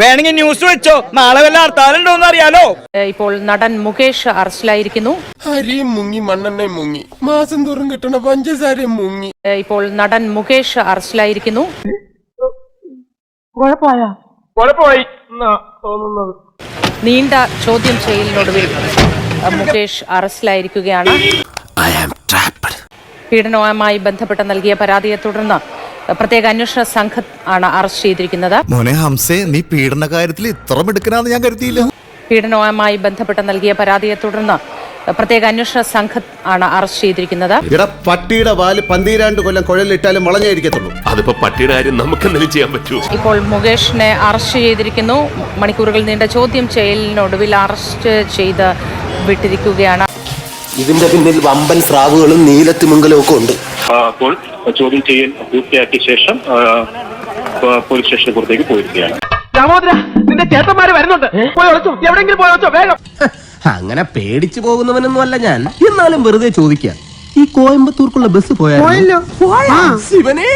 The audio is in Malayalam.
വേണമെങ്കിൽ ന്യൂസ് വെച്ചോ? നാളെ വല്ല ഹർത്താലുണ്ടോന്ന് അറിയാലോ? ഇപ്പോൾ നടൻ മുകേഷ് അറസ്റ്റിലായിരിക്കുന്നു. അരിയും മുങ്ങി മണ്ണെണ്ണയും മുങ്ങി. മാസം തോറും കിട്ടണ പഞ്ചസാരയും മുങ്ങി. ഇപ്പോൾ നടൻ മുകേഷ് അറസ്റ്റിലായിരിക്കുന്നു. നീണ്ട ചോദ്യം ചെയ്യലിനൊടുവിൽ മുകേഷ് അറസ്റ്റിലായിരിക്കുകയാണ്. പീഡനവുമായി ബന്ധപ്പെട്ട് നൽകിയ പരാതിയെ തുടർന്ന് പ്രത്യേക അന്വേഷണ സംഘം ആണ് അറസ്റ്റ് ചെയ്തിരിക്കുന്നത്. മോനെ ഹംസേ നീ പീഡന കാര്യത്തിൽ ഇത്ര മിടുക്കനാന്ന് ഞാൻ കരുതിയില്ല. പീഡനവുമായി ബന്ധപ്പെട്ട് നൽകിയ പരാതിയെ തുടർന്ന് പ്രത്യേക അന്വേഷണ സംഘം ആണ് അറസ്റ്റ് ചെയ്തിരിക്കുന്നത്. ഇവിടെ പട്ടിയുടെ വാൽ പന്തിരാണ്ട് കൊല്ലം കുഴലിട്ടാലും വളഞ്ഞായിരിക്കത്തുള്ളൂ അതിപ്പോ പട്ടിയുടെ കാര്യം നമുക്ക് എന്തെങ്കിലും ചെയ്യാൻ പറ്റുമോ? ഇപ്പോൾ മുകേഷിനെ അറസ്റ്റ് ചെയ്തിരിക്കുന്നു. മണിക്കൂറുകൾ നീണ്ട ചോദ്യം ചെയ്യലിനൊടുവിൽ അറസ്റ്റ് ചെയ്ത് വിട്ടിരിക്കുകയാണ് ഇതിന്റെ പിന്നിൽ വമ്പൻ സ്രാവുകളും നീലത്തിമിങ്കലും ഒക്കെ ഉണ്ട്. അപ്പോൾ ചോദ്യം ചെയ്യൽ പൂർത്തിയാക്കിയ ശേഷം പോലീസ് സ്റ്റേഷന് പുറത്തേക്ക് പോയിരിക്കുകയാണ്. ദാമോദര നിന്റെ ചേട്ടന്മാര് വരുന്നുണ്ട്. പോയി ഒളിച്ചോ? എവിടെങ്കിലും പോയി ഒളിച്ചോ? വേഗം. അങ്ങനെ പേടിച്ചു പോകുന്നവനൊന്നും അല്ല ഞാൻ. എന്നാലും വെറുതെ ചോദിക്കാം. ഈ കോയമ്പത്തൂർക്കുള്ള ബസ് പോയാലോ? ശിവനേ!